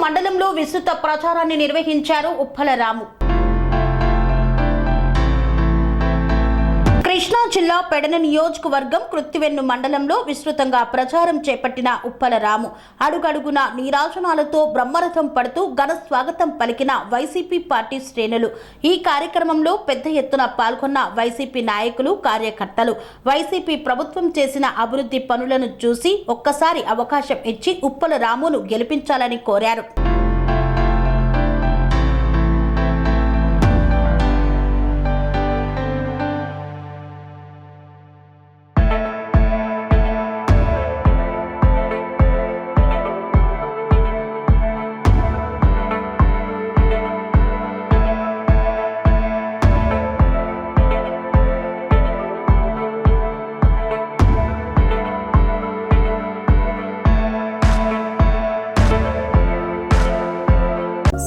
మండలంలో విస్తృత ప్రచారాన్ని నిర్వహించారు ఉప్పల రాము కృష్ణా జిల్లా పెడన నియోజకవర్గం కృత్తివెన్ను మండలంలో విస్తృతంగా ప్రచారం చేపట్టిన ఉప్పల రాము. అడుగడుగున నీరాజనాలతో బ్రహ్మరథం పడుతూ ఘన స్వాగతం పలికిన వైసీపీ పార్టీ శ్రేణులు. ఈ కార్యక్రమంలో పెద్ద ఎత్తున పాల్గొన్న వైసీపీ నాయకులు కార్యకర్తలు. వైసీపీ ప్రభుత్వం చేసిన అభివృద్ధి పనులను చూసి ఒక్కసారి అవకాశం ఇచ్చి ఉప్పల రామును గెలిపించాలని కోరారు.